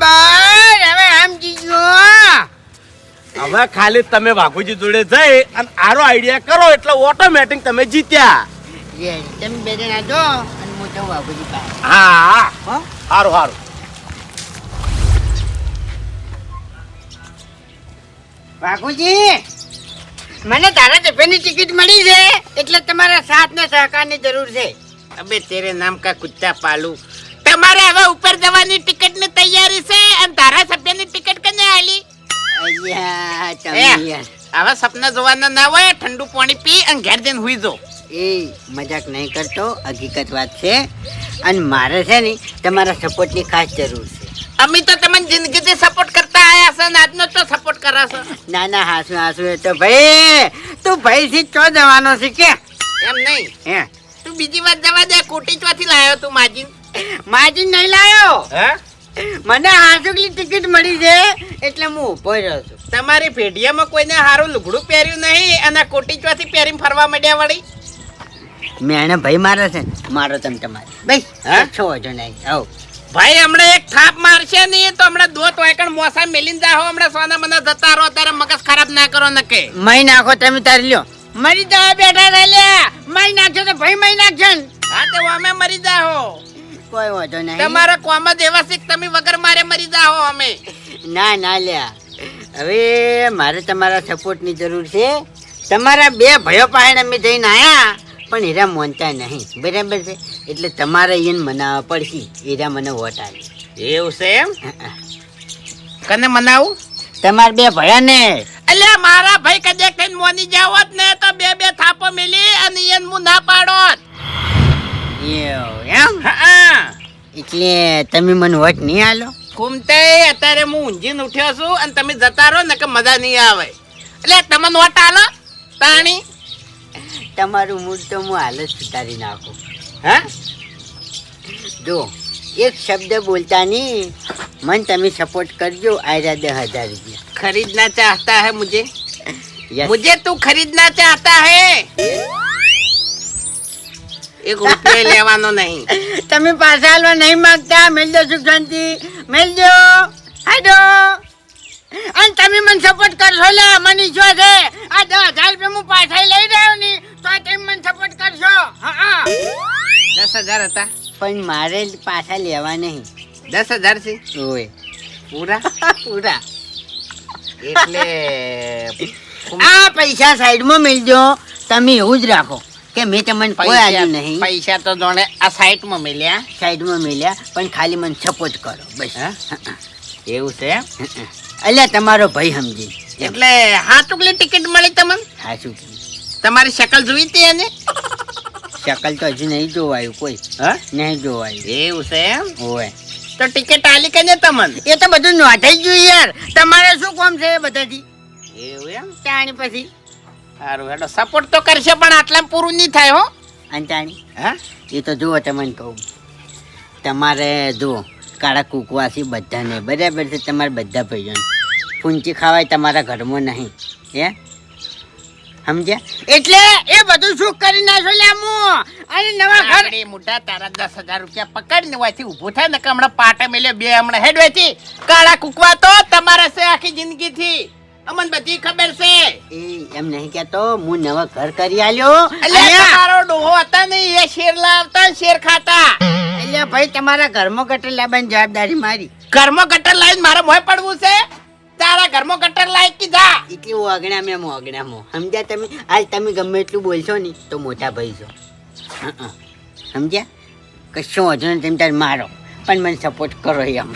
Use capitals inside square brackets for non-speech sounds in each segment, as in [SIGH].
બસ હવે સમજી ગયો હવે ખાલી તમે વાઘુજી જોડે જઈ અને આરો આઈડિયા કરો એટલે ઓટોમેટિક તમે જીત્યા. તમે બે જણા જો અને હું જાઉં બાબુજી પાસે. હા. હો? સારું સારું બાપુજી મને તારા ટિફિનની ટિકિટ મળી છે એટલે તમારા સાથ ને સહકારની જરૂર છે. અબે તેરે નામ કા કુત્તા પાલુ. તમારે હવે ઉપર જવાની ટિકિટની તૈયારી છે અને ધારાસભ્યની ટિકિટ કને આલી? આવા સપના જોવાના ના હોય ઠંડુ પાણી પી અને ઘેર જઈને હુઈ જો એ મજાક નહીં કરતો હકીકત વાત છે. અને મારે છે ને તમારા સપોર્ટની ખાસ જરૂર છે. અમે તો તમને જિંદગીથી સપોર્ટ કરતા આયા છે ને આજનો તો સપોર્ટ કરાશો ના ના હાસુ હાસુ એ તો ભાઈ તું ભાઈ થી ચો જવાનો છે કે? એમ નહીં. હે? તું બીજી વાત જવા દે કોટી ચોથી લાયો તું માજીન. માજી નહીં લાયો. હે? મને હાસુકલી ટિકિટ મળી છે એટલે હું ઊભો રહ્યો છું. તમારી ભેડિયામાં કોઈને સારું લુગડું પહેર્યું નહીં અને કોટી ચોથી પહેરીને ફરવા માંડ્યા વળી? મેણે ભાઈ મારે છે મારો તમ તમારે. ભાઈ હા? છો જો નહીં આવ. ભાઈ હમણાં એક થાપ મારશે નહીં તો હમણાં દોત વાયકણ મોસા મેલીને જાહો હમણાં સોના મને જતા રહો તારે મગજ ખરાબ ના કરો નકે મહી નાખો તમે તારી લ્યો. મરી જવા બેઠા રહે લે મહી નાખજો તો ભાઈ મહી નાખજો હા તો અમે મરી જાહો. કોઈ વાંધો નહીં. તમારા કોમ જ એવા છે તમે વગર મારે મરી જાઓ અમે. ના ના લ્યા. હવે મારે તમારા સપોર્ટની જરૂર છે. તમારા બે ભયો પાસે અમે જઈને આયા પણ હીરા મોનતા નહીં. બરાબર છે? એટલે તમારે એને મનાવવા પડશે. હીરા મને વોટ આવી એવું છે એમ? કને મનાવું? તમારા બે ભયા ને એટલે મારા ભાઈ કદે કઈ મોની જાવત ને તો બે બે થાપો મિલી અને એને હું ના પાડોત. એટલે તમે મને વટ નહીં આલો? ઘૂમતે અત્યારે હું ઊંઝીને ઉઠ્યો છું અને તમે જતા રહો ને કે મજા નહીં આવે. એટલે તમને વટ આલો? તાણી? તમારું મૂડ તો હું હાલ જ સુધારી નાખું. હા? જો એક શબ્દ બોલતા નહીં. મન તમે સપોર્ટ કરજો આયરા દસ હજાર રૂપિયા. ખરીદના ચાહતા હે મુજે? મુજે તું ખરીદના ચાહતા હે? એક રૂપિયો લેવાનો નહીં. તમે પાછા હાલવા નહીં માંગતા મેલજો સુખ શાંતિ. મેલજો. હાડો. અને તમે મને સપોર્ટ કરશો લે મને ઈચ્છો છે. આ દસ હજાર રૂપિયા હું પાછા લઈ રહ્યો ની તો તમે મને સપોર્ટ કરશો. હા. દસ હજાર હતા. પણ મારે પાછા લેવા નહીં. દસ હજાર છે? ઓય. પૂરા? [LAUGHS] પૂરા. એટલે આ પૈસા સાઈડમાં મેલજો. તમે એવું જ રાખો. કે મેં તમને પૈસા નહીં. પૈસા તો જોણે આ સાઈડમાં મળ્યા. સાઈડમાં મેલ્યા પણ ખાલી મને સપોર્ટ કરો બસ. હે? એવું છે? એમ? અલ્યા તમારો ભાઈ સમજી. એટલે હાથુકલી ટિકિટ મળી તમને? હા શું તમારી શકલ જોઈ હતી એને? શકલ તો હજુ નહીં જોવાયું કોઈ. હા? નહીં જોવાયું. એવું છે એમ? હોય. તો ટિકિટ આલી કને તમને? એ તો બધું નોંધાઈ ગયું યાર. તમારે શું કામ છે એ બધાથી? એવું એમ? તાણી પછી. સારું હેડો સપોર્ટ તો કરશે પણ આટલા પૂરું નહીં થાય હો. અંતાણી હા? એ તો જુઓ તમને કહું. તમારે જુઓ કાળા કુકવાસી બધાને બરાબર છે તમારા બધા ભાઈઓને. ફૂંચી ખાવાય તમારા ઘરમાં નહીં હે? સમજ્યા? એટલે એ બધું શું કરી નાખો લે હું અને નવા ઘર એ મોટા તારા દસ હજાર રૂપિયા પકડીને વાથી ઊભું થાય ને કે હમણાં પાટા મેલ્યો બે હમણાં હેડ વેચી કાળા કુકવા તો તમારે છે આખી જિંદગી થી અમને બધી ખબર છે. એ એમ નહીં કેતો હું નવા ઘર કરી આલ્યો. અલ્યા! તમારો ડોહો હતા ને એ શેર લાવતા શેર ખાતા. અલ્યા ભાઈ તમારા ઘરમાં ગટર લાવવાની જવાબદારી મારી. ઘરમાં ગટર લાવીને મારે મોય પડવું છે? તારા ઘરમાં ગટર લાવી કીધા એટલે હું અગણા મેં હું અગણા મો. સમજ્યા તમે? આજ તમે ગમે એટલું બોલશો ને તો મોટા ભાઈ છો. સમજ્યા? કશું હજુ નહીં તમે તાર મારો. પણ મને સપોર્ટ કરો એમ.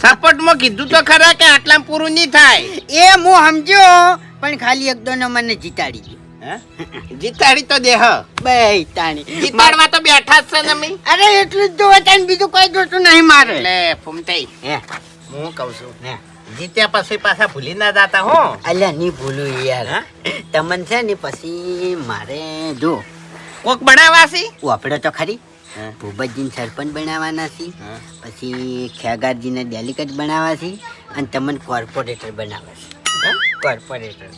સપોર્ટમાં કીધું તો ખરા કે આટલા પૂરું નહીં થાય. એ હું સમજ્યો પણ ખાલી એક દોનો મને જીતાડી ગયો જીતાડી તો દેહ બે તાણી જીતાડવા તો બેઠા જ છે ને મી અરે એટલું જ જોવે તાણ બીજું કોઈ જોતું નહીં મારે. એટલે ફૂમતાઈ હે. હું કહું છું. હે. જીત્યા પછી પાછા ભૂલી ના જાતા હો. અલ્યા નહીં ભૂલું યાર? તમને છે ને પછી મારે જો. કોક બનાવાસી આપણે તો ખરી. ભૂપતજીને સરપંચ બનાવવાના છે. પછી ખ્યાગારજીને ડેલિકેટ બનાવવા છે અને તમને કોર્પોરેટર બનાવવા છે. કોર્પોરેટર.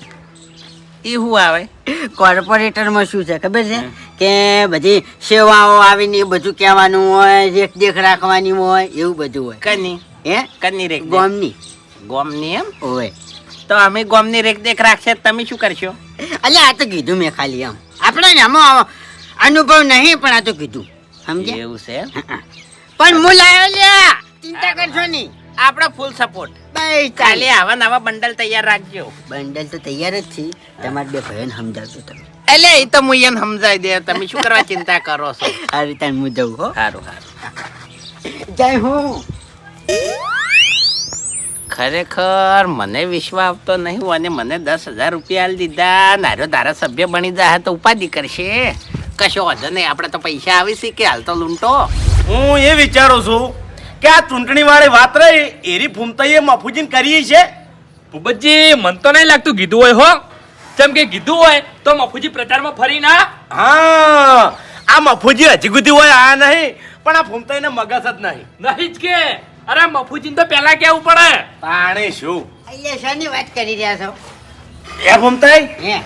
એ શું આવે? કોર્પોરેટરમાં શું છે ખબર છે? કે બધી સેવાઓ આવીને એ બધું કહેવાનું હોય દેખ દેખ રાખવાની હોય એવું બધું હોય. કની હે? કની રેખ ગોમની. ગોમની એમ? હોય તો અમે ગોમની રેખ દેખ રાખશે તમે શું કરશો? અલ્યા આ તો કીધું મેં ખાલી આમ આપણે આમાં અનુભવ નહીં પણ આ તો કીધું. સમજે એવું છે પણ હું લ્યા ચિંતા કરશો નહીં. આપણો ફૂલ સપોર્ટ બસ કાલે ચાલે આવા નવા બંડલ તૈયાર રાખજો. બંડલ તો તૈયાર જ છે. તમારે બે ભાઈઓને સમજાવજો તમે. એટલે એ તો હું એને સમજાવી દે. તમે શું કરવા ચિંતા કરો છો? [LAUGHS] આ રીતે હું જઉં હો. સારું સારું જય હું. ખરેખર મને વિશ્વાસ આપતો નહીં અને મને દસ હજાર રૂપિયા દીધા. નારો ધારાસભ્ય બની જાય તો ઉપાધિ કરશે. કશો વાંધો નહીં આપણે તો પૈસા આવી છે કે હાલ તો લૂંટો. હું એ વિચારું છું કે આ ચૂંટણી વાળી વાત રહી એરી ફૂમતાઈએ મફુજીન કરી છે. ભૂપતજી મન તો નહીં લાગતું કીધું હોય હો. જેમ કે કીધું હોય તો મફુજી પ્રચારમાં ફરી ના. હા આ મફુજી હજી સુધી હોય આ નહીં પણ આ ફૂમતાઈને મગજ જ નહીં. નહીં જ કે. અરે મફુજીને તો પહેલા કેવું પડે? તાણે શું? અહીંયા શાની વાત કરી રહ્યા છો? એ ફૂમતાઈ? હે.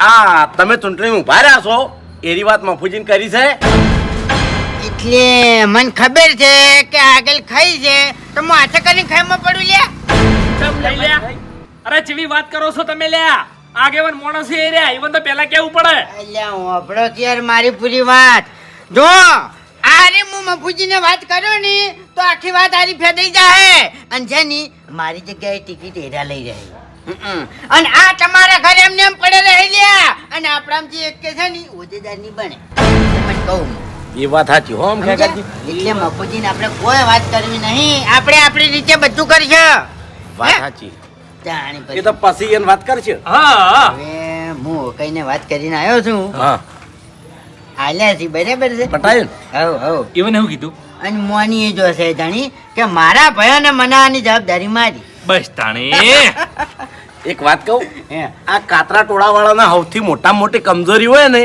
આ તમે ચૂંટણીમાં ઊભા રહ્યા છો? એરી વાત મફુજીન કરી છે? એટલે મને ખબર છે કે આગળ ખાઈ છે. તો હું હાથે કરીને ખાઈમાં પડું લે ચમ લઈ લ્યા અરે જેવી વાત કરો છો તમે લ્યા. આગેવાન માણસ એ રહ્યા. ઈવન તો પહેલા કેવું પડે? અલ્યા હું કે યાર મારી પૂરી વાત. જો આરે હું મફુજીને વાત કરું ને તો આખી વાત આરી ફેદાઈ જાય અને જેની મારી જગ્યાએ ટિકિટ એરા લઈ રહી. અને આ તમારા ઘરે એમને એમ પડે રહી લ્યા અને આપણામાંથી એક કે છે ને ની બને. કહું એ વાત સાચી હો? એટલે મફુજીને આપણે કોઈ વાત કરવી નહીં. આપણે આપણી રીતે બધું કરશું. વાત સાચી. જાણી એ તો પછી એને વાત કરશે. હા કઈને વાત કરીને આવ્યો છું. હા. આલ્યા છે બરાબર છે? પટાયું હવ હવ. એવું એવું કીધું? અને મોની એ જોશે જાણી કે મારા ભયોને મનાવવાની જવાબદારી મારી. બસ તાણે. એક વાત કહું? આ કાતરા ટોળા વાળાના સૌથી મોટા મોટી કમજોરી હોય ને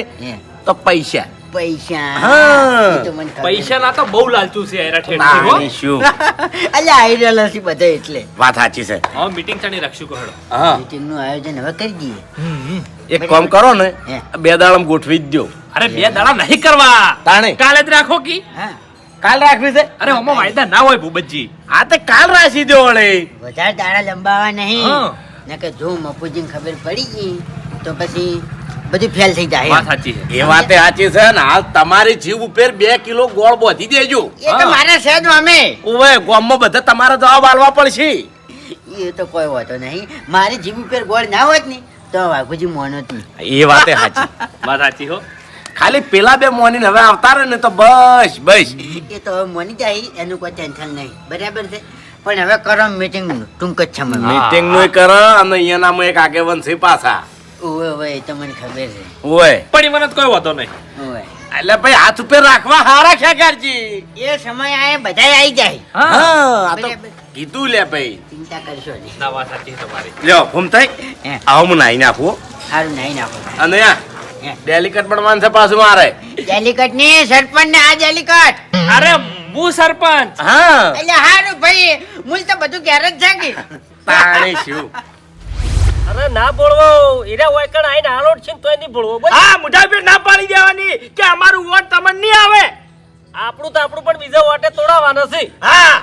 તો પૈસા. પૈસા. હા. એ તો મને ખબર. પૈસા ના તો બહુ લાલચું છે યાર ઠેઠથી હો. તાણે શું? [LAUGHS] અલ્યા આઈ રહેલો છે એટલે. વાત સાચી છે. હા મીટિંગ ચાની રાખશું કહો હેડો. હા. મીટિંગનું આયોજન હવે કરી દઈએ. એક કામ કરો ને બે દાડમ ગોઠવી જ દો અરે બે દાડા નહીં કરવા. તાણે? કાલે જ રાખો કી? હા. કાલ રાખવી છે? અરે વાયદા ના હોય ભૂપતજી. આ તે કાલ રાખી દો વળે. વધારે દાડા લંબાવા નહીં. હા. ને કે જો મફુજીને ખબર પડી ગઈ તો પછી બધું ફેલ થઈ જાય વાત સાચી છે. એ વાતે સાચી છે ને હાલ તમારી જીવ ઉપર બે કિલો ગોળ બોધી દેજો. એ તો. મારા સહેજ અમે. ઓવે ગામમાં બધા તમારા જવાબ આલવા પડશે. એ તો કોઈ વાતો નહીં. મારી જીભ ઉપર ગોળ ના હોત ને તો વાઘુજી મોનો જ નહીં. એ વાતે સાચી. [LAUGHS] વાત સાચી હો. ખાલી પેલા બે મોની હવે આવતા રહે ને તો બસ બસ. એ તો હવે મોની જાય એનું કોઈ ટેન્શન નહીં. બરાબર છે? પણ હવે કરો મીટિંગ ટૂંક જ સમય મીટિંગનું કરો અને અહીંયાનામાં એક આગેવન છે પાછા. ઓય ઓય તમને મને ખબર છે. ઓય પણ મને કોઈ વાતો નહીં. ઓય એટલે ભાઈ હાથ ઉપર રાખવા હારા ખેગારજી એ સમય આય બધાય આવી જાય. હા. હા આ તો કીધું લે ભાઈ. ચિંતા કરશો નહીં. ના વાત સાચી તમારી. લ્યો ફોન હે. આવો હું નાઈ નાખું સારું નહીં નાખો. અને હે. પણ માનસે પાછું મારે. ડેલિકટની સરપંચ ને આ ડેલિકટ અરે હું સરપંચ. હા. એટલે હારું ભાઈ. મુલ તો બધું ઘેર જ જાગી. પાણી શું? અરે ના બોલવો એરા હોય કણ આઈને હાલોટ છે તો તોય નહીં બોલવો બોલ. હા મોઢા પર ના પાડી દેવાની કે અમારું વોટ તમને નહીં આવે. આપણું તો આપણું પણ બીજા વોટે તોડાવાના છે. હા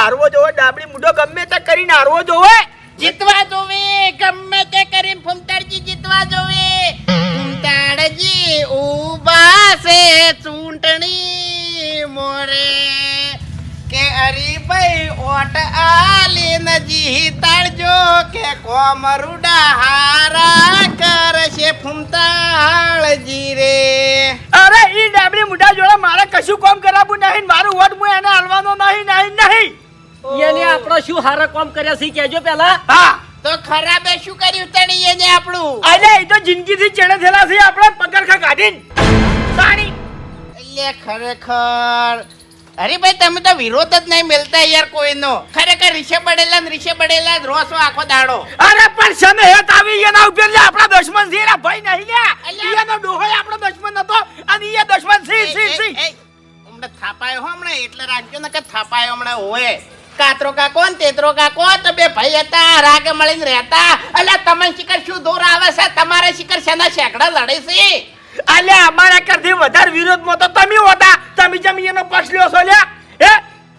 આરવો જોવે ડાબડી મુઢો ગમે તે કરીને આરવો જોવે. જીતવા જોવે ગમે તે કરીને ફૂમતાડજી જીતવા જોવે. ફૂમતાડજી ઊભા છે ચૂંટણી મોરે. કે હરીભાઈ ઓટ આલીને જીતાડજો કે કોમરુડા હારા કરશે ફૂમતાળજી રે અરે ઈ ડાબડી મુઢા જોડે મારે કશું કામ કરાવું નહીં મારું વોટ હું એને હાલવાનો નહીં નહીં નહીં. એને આપણો શું હારા કામ કર્યા છે કેજો પેલા હા. તો ખરાબે શું કર્યું તણી એને આપણું? અરે એ તો જિંદગીથી ચડે થેલા છે આપણે પગરખા કાઢીને. તાણી. એટલે ખરેખર અરે ભાઈ તમે તો વિરોધ જ નહીં મળતા યાર કોઈનો. ખરેખર રીશે પડેલા ને રીશે પડેલા રોસો આખો દાડો. અરે પણ શમે હેત આવી એના ઉપર લે આપણા દુશ્મન છે. એના ભાઈ નહીં લે એનો ડોહો આપણો દુશ્મન હતો. અને એ દુશ્મન સી સી સી હમણાં થાપાયો હો હમણાં એટલે રાખજો ને કે થાપાયો હમણાં હોય. કાતરો કાકો ને તેતરો કાકો તો બે ભાઈ હતા રાગે મળીને રહેતા. એટલે તમે શિખર શું દૂર આવે છે? તમારે શિખર શેના શેકડા લડે છે? અલ્યા અમારા કરતી વધારે વિરોધમાં તો તમે હતા. તમે જમી એનો પક્ષ લ્યો છો લ્યા હે?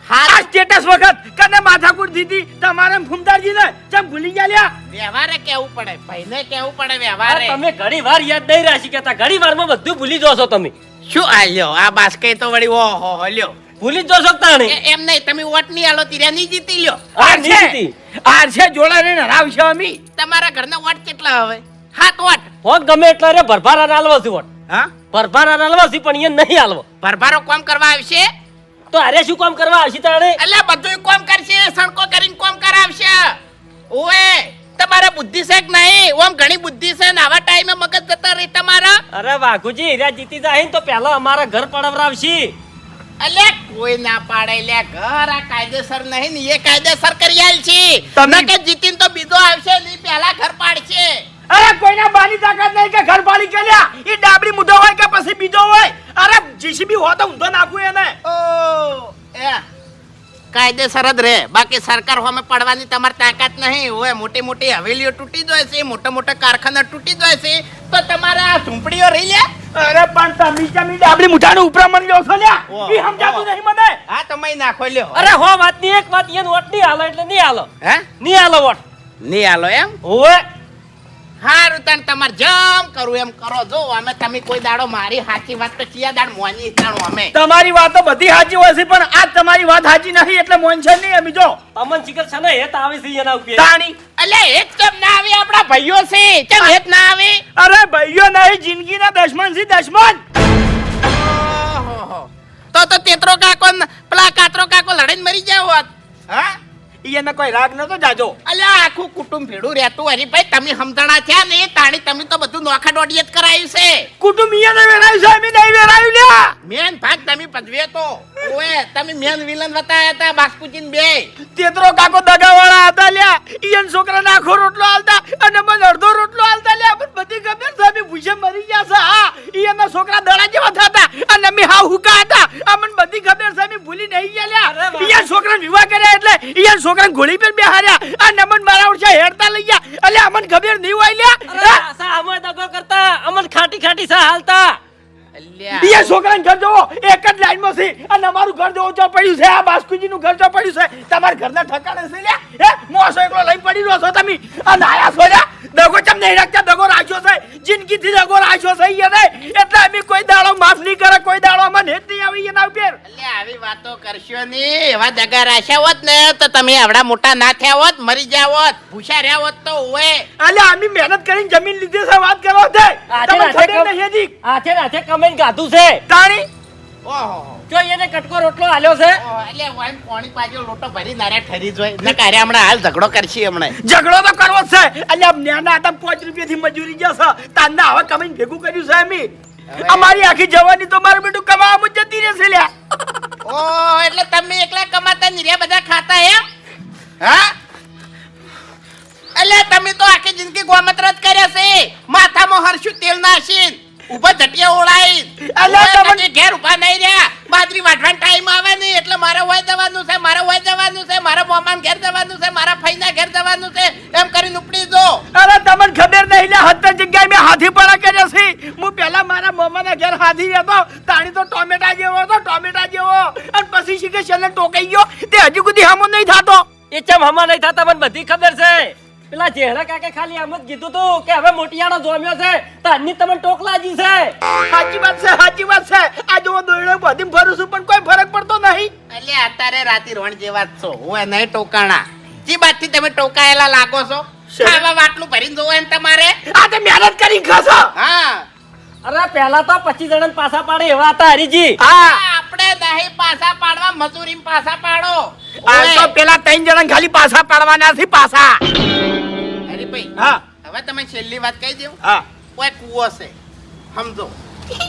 હા. સ્ટેટસ વખત કને લીધી દીધી? તમારે ફૂમદારજી ને ચમ ભૂલી ગયા લ્યા? વ્યવહારે કેવું પડે? ભાઈને કેવું પડે વ્યવહારે? તમે ઘણી વાર યાદ નહીં રાખી કેતા ઘણી વારમાં બધું ભૂલી જો છો તમે. શું આલ્યો આ બાસ્કે તો વળી ઓ હો લ્યો. ભૂલી જ શકતા નહીં એમ નહીં તમે વોટ નહીં આલો તીર્યા નહીં જીતી લ્યો. આ જીતી. આ છે જોડા ને હરાવશે અમી. તમારા ઘરના વોટ કેટલા હવે? હાથ વોટ. હોક ગમે એટલા રે ભરભારા નાલવા છે વોટ હા? ભરભારા નાલવા છે પણ એ નહીં હાલવો. ભરભારો કોમ કરવા આવશે? તો અરે શું કોમ કરવા આવશે તારે એટલે બધું કોમ કરશે સણકો કરીને કોમ કરાવશે. ઓએ તમારે બુદ્ધિ છે કે નહીં? ઓમ ઘણી બુદ્ધિ છે ને આવા ટાઈમે મગજ જતા રહી તમારા. અરે વાઘુજી હીરા જીતી જાય ને તો પહેલા અમારા ઘર પડાવરાવશે. અલે કોઈ ના પાડે લે ઘર આ કાયદેસર નહીં ને એ કાયદેસર કરી આલ છે તમે- તમે કે જીતીન તો બીજો આવશે નહીં પહેલા ઘર પાડશે. અરે કોઈના બાની તાકાત નહીં કે ઘર પાડી કે લ્યા. ઈ ડાબડી મુઢો હોય કે પછી બીજો હોય? અરે જીસીબી હોય તો ઊંધો નાખું એને. ઓ એ કાયદેસર જ રહે બાકી સરકાર હોમે પડવાની તમારી તાકાત નહીં. હોય મોટી મોટી હવેલીઓ તૂટી જાય છે મોટા મોટા કારખાના તૂટી જાય છે. તો તમારે આ ઝૂંપડીઓ રહી લે. અરે પણ તમે જમી ડાબડી મુઠાનું ઉપરામણ લ્યો છો લ્યા? એ સમજાતું નહીં મને. હા તમે નાખો લ્યો. અરે હો વાતની એક વાત એ વોટ નહીં હાલો એટલે નહીં હાલો. હે? નહીં હાલો વોટ. નહીં હાલો એમ? ઓવે હારું તને તમારે જમ કરું એમ કરો. જો અમે તમે કોઈ દાડો મારી સાચી વાત તો ચિયા દાડ મોની તાણું અમે. તમારી વાતો બધી સાચી હોય છે પણ આ તમારી વાત સાચી નહીં એટલે મોન છે નહીં અમે જો. અમન શિખર છે ને હેત આવી છે એના ઉપર. તાણી. અલે એક કેમ ના આવે? આપણા ભાઈઓ છે. કેમ હેત ના આવે? અરે ભાઈઓ નહીં જિંદગીના દશમન છે દશમન. તો તો તેતરો કાકો ન પેલા કાતરો કાકો લડીને મરી ગયા હોત. હા? એને કોઈ રાગ નતો જાજો. અલ્યા આખું કુટુંબ ભેડું રહેતું હરીભાઈ તમે સમજણા થયા ને તાણી તમે તો બધું નોખા દોડીએ જ કરાયું છે. કુટુંબીયાને વેરાયું છે અમે નહીં વેરાયું લ્યા. મેન ભાગ તમે ભજવે તો. ઓએ તમે મેન વિલન બતાયા હતા બાસ્કુજીન બે. તેતરો કાકો દગાવાળા હતા લ્યા. ઈયન છોકરાને આખો રોટલો આલતા અને મને અડધો રોટલો આલતા લ્યા. પણ બધી ગમે સામે અમે મરી ગયા છે હા. ઈ છોકરા દડા જેવા થતા અને અમે હા હુકા હતા અમને બધી ખબર છે અમે ભૂલી નહીં ગયા લ્યા ઈયા. છોકરાને વિવાહ કર્યા એટલે ઈયા છોકરાને ઘોડી પર બેહાર્યા. આ નમન મારા ઓછા હેરતા લઈ ગયા. એટલે અમન ખબર નહીં હોય લ્યા. સા અમે દગો કરતા. અમન ખાટી ખાટી સા હાલતા. ઈયા છોકરા છોકરાને ઘર જોવો. એક જ લાઈનમાં છે. અને અમારું ઘર જોવો જો પડ્યું છે. આ બાસ્કુજી નું ઘર ચો પડ્યું છે. તમારા ઘરના ઠકાણે છે લ્યા. હે? મોસો એકલો લઈને પડી રહ્યો છો તમે. આ નાયા છો લ્યા. દગો ચમ નહીં રાખતા? દગો રાખ્યો છે? જિંદગીથી દગો રાખ્યો છે એને એટલે અમે કોઈ દાડો માફ નહીં કરે કોઈ દાડો અમે નેત નહીં આવી એના ઉપર. એટલે આવી વાતો કરશો નહીં. એવા દગા રાખ્યા હોત ને તો તમે આવડા મોટા ના થયા હોત મરી જ્યા હોત. ભૂસા રહ્યા હોત તો હોય અલ્યા અમે મહેનત કરીને જમીન લીધી છે વાત કરો છે તમે ખબર નહીં હજી. આથે નાથે કમેન્ટ ગાધું છે. તાણી જો એને કટકો રોટલો આલ્યો છે. એટલે વાઈન પાણી પાજો લોટો ભરી નારે ઠરી જોય ને કારે હમણાં હાલ ઝઘડો કરશી હમણાં. ઝઘડો તો કરવો છે. એટલે અલ્યા ન્યાના હતા પાંચ રૂપિયાથી મજૂરી જશે તાંદા હવે કમાઈને ભેગું કર્યું છે અમે અમારી આખી જવાની તો મારું બેટું કમાવા મુજ જતી રહેશે લ્યા. ઓ એટલે તમે એકલા કમાતા નિર્યા બધા ખાતા એમ હા? એટલે તમે તો આખી જિંદગી ગોમત્ર જ કર્યા છે. માથામાં હરશું તેલ નાખીને. ઊભા ધટિયા ઓળાઈ. અલ્યા, તમને- ઘેર ઊભા નહીં રહ્યા. બાજરી વાટવાનો ટાઈમ આવે નહીં. એટલે મારે હોય જવાનું છે મારે હોય જવાનું છે મારા મોમાન ઘેર જવાનું છે મારા ફઈના ઘેર જવાનું છે. એમ કરીને ઉપડી દો અરે તમને ખબર નહીં લે હત જગ્યાએ મેં હાથી પડા કર્યા છે. હું પહેલા મારા મોમાના ઘેર હાથી હતો તાણી તો ટોમેટા જેવો હતો ટોમેટા જેવો. અને પછી શીખે છેલ્લે ટોકાઈ ગયો. તે હજી સુધી હમો નહીં થતો. એ ચમ હમો નહીં થતા મને બધી ખબર છે. પેલા ચહેરા કાકે ખાલી એમ જ કીધું તું કે હવે મોટિયાનો જોમ્યો છે તો તમે તમને ટોકલાજી છે. સાચી વાત છે સાચી વાત છે. આ જો દોડ્યો બધી ફરું છું પણ કોઈ ફરક પડતો નહીં. એટલે અત્યારે રાતી રોણ જેવા જ છો. હું એને ટોકાણા. જી બાતથી તમે ટોકાયેલા લાગો છો? ખાવા વાટલું ભરીને જોવો એમ તમારે. આ તે મહેનત કરી ખાશો. હા. અરે પહેલા તો પચીસ જણા પાછા પાડે એવા હતા હરીજી. હા. આપણે દહીં પાછા પાડવા મજૂરી પાછા પાડો. આ તો પેલા ત્રણ જણા ખાલી પાછા પાડવાના છે પાછા હરીભાઈ હા. હવે તમે છેલ્લી વાત કહી દઉં હા. કોઈ કૂવો છે. સમજો.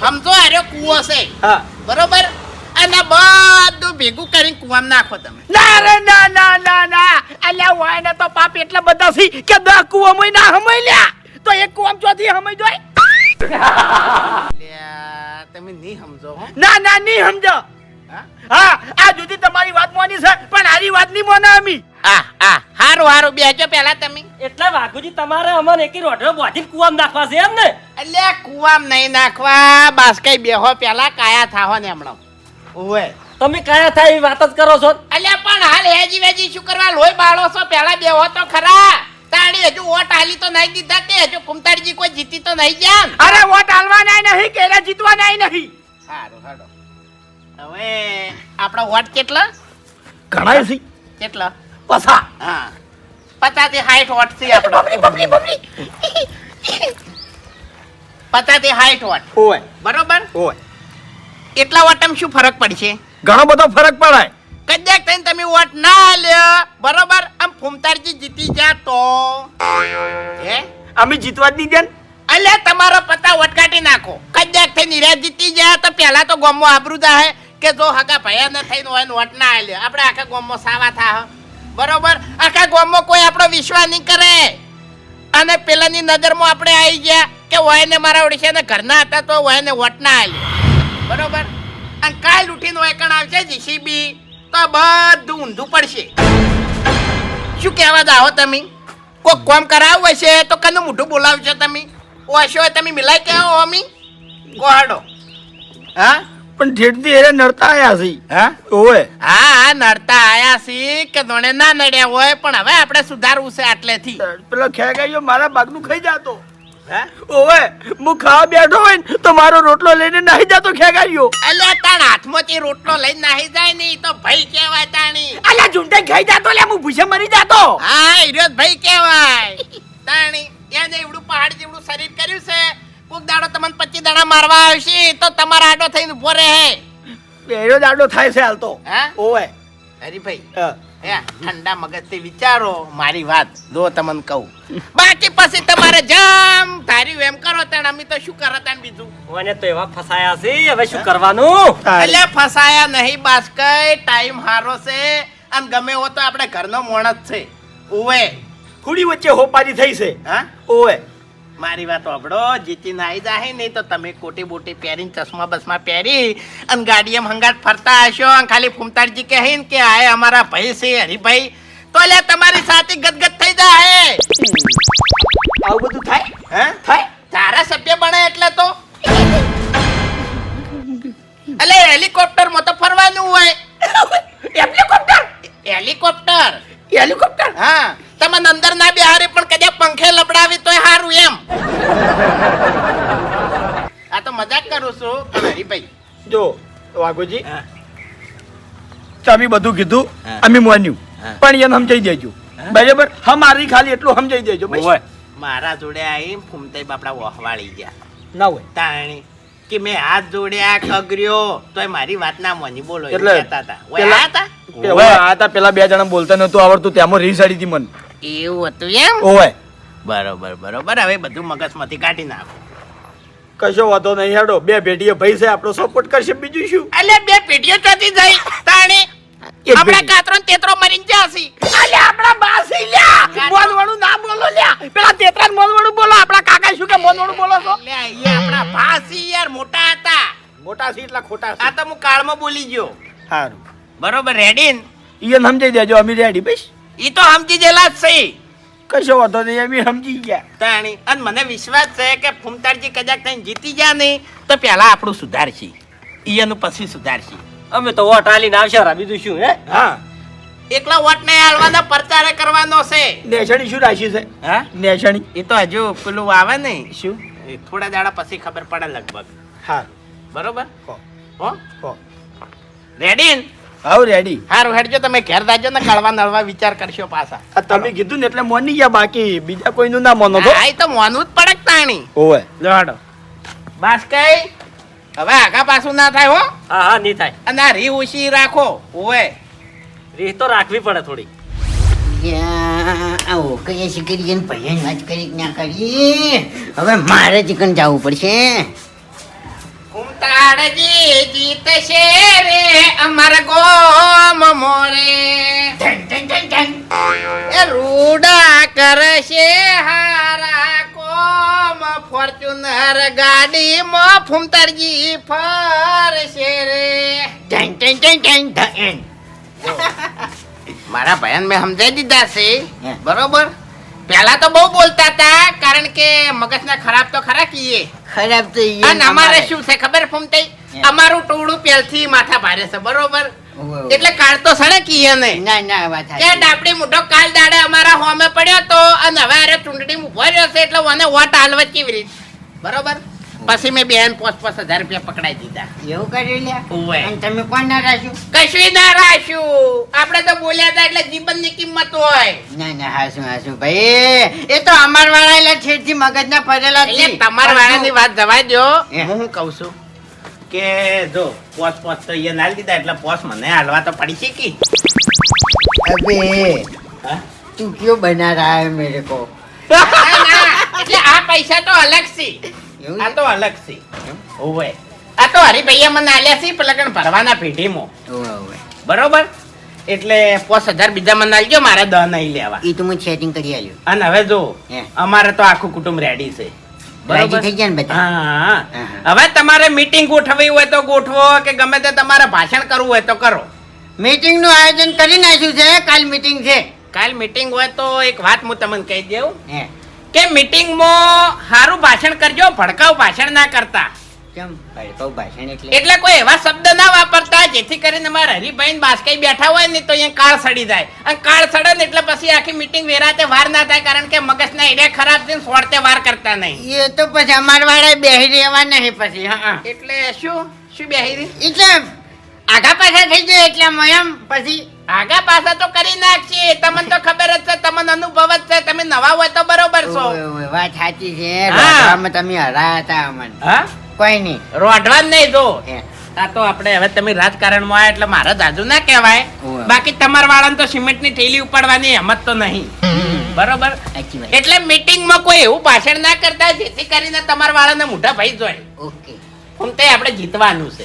સમજો આર્યો કૂવો છે. હા. બરોબર? અને બધું ભેગું કરીને કૂવામાં નાખો તમે. ના રે ના ના ના ના. અલ્યા વાય ને તો પાપ એટલા બધા છે કે દસ કુવામાં ના હમાઈ લ્યા. તો એક કુવામ ચોથી હમાઈ જોય. તમે નહીં સમજો ના ના નહીં સમજો. હા? હા આ જુદી તમારી વાત મોની છે પણ આરી વાત નહીં મોના અમી. આ આ હારું હારું બેજો પેલા તમે. એટલે વાઘુજી તમારે અમને એકી રોટલો બોધીને કુવામ નાખવા છે એમ ને એટલે કુવામ નહીં નાખવા બાસ્કાઈ બેહો પેલા કાયા થાહો ને હમણાં. ઓય તમે કયા થાય એવી વાત જ કરો છો? અલ્યા પણ હાલ હેજી વેજી શું કરવા લોહી બાળો છો પેલા બેહો તો ખરા. તાણી હજુ વોટ હાલી તો નહીં દીધા કે હજુ કુમતાડજી કોઈ જીતી તો નહીં ગયા અરે વોટ હાલવાના નહીં કેરા જીતવાના નહીં. સારું હાડો હવે આપણો વોટ કેટલા? ઘણા છે. કેટલા? પસા હા. પચાસથી સાઠ વોટ છે આપણો. પચાસથી હાઈટ વોટ ઓય. બરોબર? ઓય. એટલા વોટમાં શું ફરક પડશે? ઘણો બધો ફરક પડે કદાચ થઈને તમે વોટ ના લ્યો. બરોબર? આમ ફૂમતારજી જીતી જા તો. હે? અમે જીતવા જ નહીં ને. અલ્યા તમારો પત્તા વટકાટી નાખો. કદાચ થઈને નિરાજ જીતી જાય તો પહેલા તો ગોમો આબરૂ થાય કે જો હકા ભયા ન થઈને હોય ને વોટ ના આલ્યો. આપણે આખા ગામમાં સાવા થા બરોબર? આખા ગામમાં કોઈ આપણો વિશ્વાસ નહીં કરે. અને પેલાની નજરમાં આપણે આવી ગયા કે વયને મારા ઓડિશાના ઘરના હતા તો વયને વોટ ના આલે બરોબર? અને કાલ ઉઠીને વયકણ આવશે જીસીબી તો બધું ઊંધું પડશે. શું કહેવા જાઓ તમે? કોઈ કોમ કરાવવું હશે તો કનું મોઢું બોલાવશો તમે. ઓશો તમે મિલાઈ કે આવો અમી ગોહાડો. હા? પણ ઠેઠથી એને નડતા આયા છે હા? ઓય. હા હા નડતા આયા સી કે દોણે ના નડ્યા હોય પણ હવે આપણે સુધારવું છે આટલેથી. પેલો ખેગાઈયો મારા બાગનું ખાઈ જાતો. હે? ઓવે હું ખાવા બેઠો હોય ને તો મારો રોટલો લઈને નાહી જાતો ખેગાઈયો અલ્યા તાણ હાથમાંથી રોટલો લઈને નાહી જાય ને તો ભાઈ કહેવાય તાણી. અલ્યા ઝુંટે ખાઈ જાતો લે હું ભૂસે મરી જાતો. હા હીરો ભાઈ કહેવાય. તાણી એને એવડું પહાડ જેવડું શરીર કર્યું છે કોક દાડો તમને પચીસ દાડા મારવા આવશે તો તમારા આડો થઈને ઊભો રહે. એનો જ આડો થાય છે હાલ તો. હા? ઓવે. હરીભાઈ હા. હે ઠંડા મગજથી વિચારો મારી વાત. જો તમને કહું. બાકી પછી તમારે જમ ધાર્યું એમ કરો તાણ અમે તો શું કરો તાણ બીજું? મને તો એવા ફસાયા છે હવે શું કરવાનું. એટલે ફસાયા નહીં બાસ્કઈ ટાઈમ હારો છે. અને ગમે એવો તો આપણે ઘરનો મોણસ છે. ઓવે. થોડી વચ્ચે હોપારી થઈ છે. હા? ઓવે. મારી વાત સાંભળો જીતીને આવી જાય નહીં તો તમે કોટી બોટી પહેરીને ચશ્મા બસમા પહેરી અને ગાડીએ હંગાટ ફરતા હશો અને ખાલી ફૂમતાડજી કહે ને કે આ અમારા ભાઈ છે હરિભાઈ. તો લે તમારી સાથે ગદગદ થઈ જાય આવું બધું થાય? હે? થાય? ધારાસભ્ય બને એટલે તો. અલે હેલિકોપ્ટરમાં તો ફરવાનું હોય. [LAUGHS] Helicopter helicopter helicopter? હા. તમને અંદર ના બેહારે પણ કદાચ પંખે લબડાવી તોય સારું એમ. આ તો મજાક કરું છું પણ હરીભાઈ જો વાઘોજી હા. તમે બધું કીધું અમે માન્યું. પણ એને સમજાઈ દેજો. બરાબર? અમારી ખાલી એટલું સમજાઈ દેજો મારા જોડે આવી ફૂમતાઈ બાપડા વહવાળી ગયા. ના હોય. તાણી કે મેં હાથ જોડ્યા ખગર્યો તોય મારી વાત ના માની બોલો એટલે કહેતા હતા. આ આ તા પેલા બે જણા બોલતા નતું આવડતું તેમાં રીસાડી હતી મને. એવું હતું એમ? ઓય બરોબર બરોબર. હવે બધું મગજમાંથી કાઢી નાખો. કશો વાંધો નહીં હેડો. બે ભેટીએ ભાઈ છે આપણો સપોર્ટ કરશે બીજું શું? અલે બે પેટીઓ ચોથી જઈ તાણી એક કાતરો ને તેતરો મરીને જાસી અલે આપણા બાસી લ્યા! મોનવાળું ના બોલો લ્યા. પેલા તેતરાન મોનવાળું બોલો. આપણા કાકા શું કે મોનવાળું બોલો છો? એટલે અહીંયા આપણા ભાસી યાર મોટા હતા. મોટા સી એટલા ખોટા આ તો હું કાળમાં બોલી ગયો. સારું બરોબર રેડી ને સમજી સમજાઈ દેજો અમે રેડી બસ. ઈ તો સમજી જેલા જ સહી કશો વાંધો નહીં અમે સમજી ગયા. તાણી અને મને વિશ્વાસ છે કે ફૂમતારજી કદાચ કઈ જીતી ગયા નહીં તો પહેલા આપણું સુધારશી. ઈયાનું પછી સુધારશી. અમે તો વોટ આલીને આવશે રા, બીજું શું હે? હા. એકલા વોટ નહીં આલવાનો પ્રચાર કરવાનો છે. નેશણી શું રાશિ છે? હા? નેશણી. એ તો હજુ પેલું આવે ને શું? એ થોડા દાડા પછી ખબર પડે લગભગ. હા. બરોબર? હો. હો? રેડી હાવ રેડી હારું હેડજો તમે ઘેર દાજો ને કળવા નળવા વિચાર કરશો પાછા. આ તમે કીધું ને એટલે મોની ગયા બાકી બીજા કોઈનું ના મોનો તો આય તો મોનવું જ પડે તાણી. ઓવે. જોડો બસ કઈ હવે આગા પાછું ના થાય હો. હા હા નહીં થાય. અને આ રી ઓછી રાખો. ઓએ રીત તો રાખવી પડે થોડી. આવો કઈ શીખી ભાઈ વાત કરી ના કરી. હવે મારે ચિકન જવું પડશે. કુંતાળજી જીતશે રે અમર ગોમ મોરે. એ રૂડા કરશે હારા કોમ ફોર્ચ્યુનર ગાડીમાં ફૂમતાળજી ફરશે રે. મારા ભયન મેં સમજાઈ દીધા છે. બરોબર? પહેલા તો બહુ બોલતા હતા કારણ કે મગજના ખરાબ તો ખરા કીએ. ખરાબ તો ઈ અને અમારે શું છે ખબર ફૂમતાઈ. અમારું ટોળું પહેલથી માથા ભારે છે બરોબર. એટલે કાળ તો સડે કીએ નહીં ના ના વાત કે ડાપડી મોઢો કાલ દાડે અમારા હોમે પડ્યો તો અને હવે અરે ચૂંટણી ઊભો રહ્યો છે એટલે મને વોટ હાલવા કેવી રીત? બરોબર? પછી મેં બેન પોસ પોસ હજાર રૂપિયા પકડાઈ દીધા. એવું કરી લે તમે કોણ ના રાખ્યું કશું ના રાખ્યું. આપણે તો બોલ્યા હતા એટલે જીવનની કિંમત હોય. ના ના હાસું હાસું. ભાઈ એ તો અમાર વાળા એટલે છેડથી મગજના પડેલા છે. તમાર વાળાની વાત જવા દો હું કહું છું કે જો પોસ પોસ તો એ નાલી દીધા એટલે પોસ મને હાલવા તો પડી શીખી અબે તું કયો બના રહા હે મેરે કો? એટલે આ પૈસા તો અલગ છે. આ તો અલગ છે. ઓવે. આ તો હરિભાઈએ મને આલ્યા છે પેલા કણ ભરવાના પેઢીમાં. બરોબર? એટલે પોસ હજાર બીજા મને આલજો મારે દહ નહીં લેવા. એ તો હું સેટિંગ કરી આલ્યું. અને હવે જો અમારે તો આખું કુટુંબ રેડી છે. હવે તમારે મીટિંગ ગોઠવવી હોય તો ગોઠવો કે ગમે તે તમારે ભાષણ કરવું હોય તો કરો. મીટિંગનું આયોજન કરી નાખ્યું છે કાલ મીટિંગ છે. કાલ મીટિંગ હોય તો એક વાત હું તમને કહી દઉં. હે. કે મીટિંગમાં સારું ભાષણ કરજો ભડકાઉ ભાષણ ના કરતા. કેમ? ભડકાઉ ભાષણ એટલે? એટલે કોઈ એવા શબ્દ ના વાપરતા જેથી કરીને મારા હરિભાઈ બાસકાઈ બેઠા હોય ને તો અહીંયા કાળ સડી જાય. અને કાળ સડે ને એટલે પછી આખી મીટિંગ વેરાતે વાર ના થાય કારણ કે મગજના એરિયા ખરાબ છે સોડતે વાર કરતા નહીં. એ તો પછી અમાર વાળા બેહી રહેવા નહીં પછી હા. એટલે શું? શું બેહી રહી? એટલે આગા પાછા થઈ જાય એટલે મયમ પછી આગા પાછા તો કરી નાખીએ. તમને તો ખબર જ છે તમને અનુભવ જ છે. તમે નવા હોય તો બરોબર છો. વાત સાચી છે. રોડવામાં તમે હરાયા હતા અમને. હા? કોઈ નહીં. રોડવા જ નહીં જો. આ તો આપણે હવે તમે રાજકારણમાં આવ્યા એટલે મારા જાજુ ના કહેવાય. બાકી તમાર વાળાને તો સિમેન્ટની થેલી ઉપાડવાની હિંમત તો નહીં. બરોબર? એટલે મીટિંગમાં કોઈ એવું ભાષણ ના કરતા જેથી કરીને તમારા વાળાને મોઢા ભાઈ જોય ઓકે. હું તે આપણે જીતવાનું છે.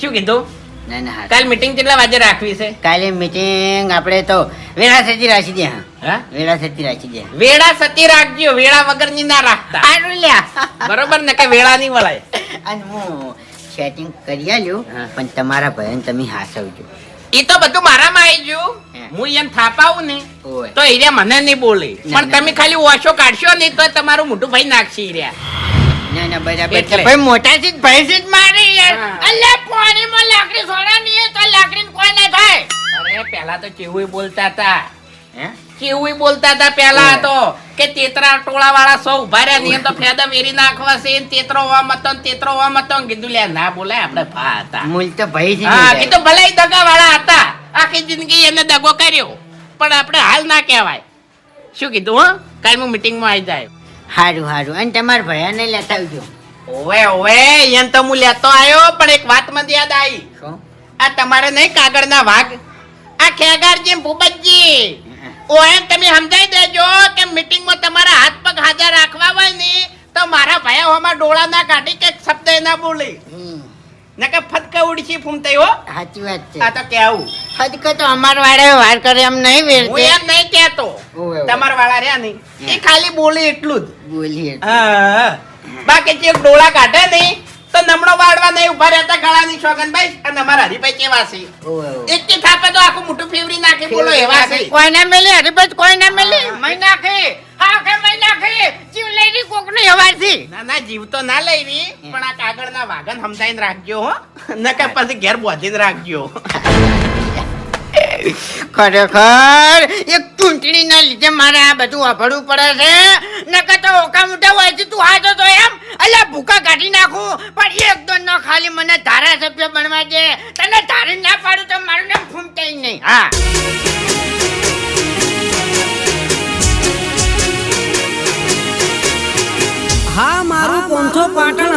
શું કીધું? ના ના કાલ મીટિંગ કેટલા વાગે રાખવી છે? કાલે મીટિંગ આપણે તો વેળા સતી રાખી દે હા. વેળા સતી રાખી દે. વેળા સતી રાખજો વેળા વગરની ના રાખતા. સારું લ્યા. બરોબર ને કે વેળા ની વળાય. અને હું સેટિંગ કરી આલ્યું પણ તમારા ભયન તમે હાસવજો. એ તો બધું મારામાં આવી ગયું. હું. એમ થાપાવું ને તો એ મને નહીં બોલે. પણ તમે ખાલી ઓછો કાઢશો નહીં તો તમારું મોટું ભાઈ નાખશી રહ્યા ના ના બરાબર છે. ભાઈ મોટા છે ભાઈ છે જ યાર. અલ્યા પાણીમાં લાકડી સોડા તો લાકડીને કોઈ ના થાય. અરે પેલા તો કેવું બોલતા હતા. હે? કેવું બોલતા હતા પેલા તો કે તેતરા ટોળા વાળા સૌ ઊભા રહ્યા નહીં તો ફેદા વેરી નાખવા છે ને તેતરો હોવા મતો તેતરો કીધું લે ના બોલાય આપણે ભા હતા. મૂલ તો ભાઈ છે હા કીધું ભલે દગા વાળા હતા. આખી જિંદગી એને દગો કર્યો. પણ આપણે હાલ ના કહેવાય. શું કીધું હા? કાલ હું મીટિંગમાં આવી જાય. હારું હારું. અને તમારા ભયાને લેતા આવજો. ઓવે ઓવે અહીંયા તો હું લેતો આવ્યો પણ એક વાત મને યાદ આવી શું? આ તમારે નહીં કાગળના વાઘ? આ ખેગારજી ભૂપતજી. ઓએ તમે સમજાઈ દેજો કે મીટિંગમાં તમારા હાથ પગ હાજર રાખવા હોય ને તો મારા ભાયા હોમાં ડોળા ના કાઢી કે શબ્દ ના બોલી. નકે ફટકા ઉડશી ફૂમતે હો. સાચી વાત છે. આ તો કેવું. હજકો તો અમાર વાળા વાર કરે એમ નહીં હું એમ નહીં કહેતો. ઓવે. વાળા રહ્યા નહીં. એ ખાલી બોલે એટલું જ. બોલીએ હા. બાકી જે ડોળા કાઢે નહીં તો નમણો વાળવા નહીં ઊભા રહેતા ગળાની શોગનભાઈ અને અમારા હરિભાઈ કેવા છે. એક કે થાપે તો આખું મોટું ફેવરી નાખે બોલો એવા છે. કોઈ ના મેલે હરીબત કોઈ ના મેલે? મય નાખે. હા કે મય નાખે? જીવ લઈ રી કોક નો હવારથી. ના ના જીવ તો ના લઈ પણ આ કાગળના વાગન સમજાઈને રાખજો હો. નકર પછી ઘેર બોધીને રાખજો. ખરેખર એક ચૂંટણીના લીધે મારે આ બધું વાપરવું પડે છે. નકર તો ઓકા મોટા હોય તું હાજો તો એમ. એટલે ભૂકા કાઢી નાખું. પણ એક દો ન ખાલી મને ધારાસભ્ય બનવા દે. તને ધારી ના પાડું તો મારું નામ ફૂમતાય નહીં. હા. હા, મારું પોંથો પાટણ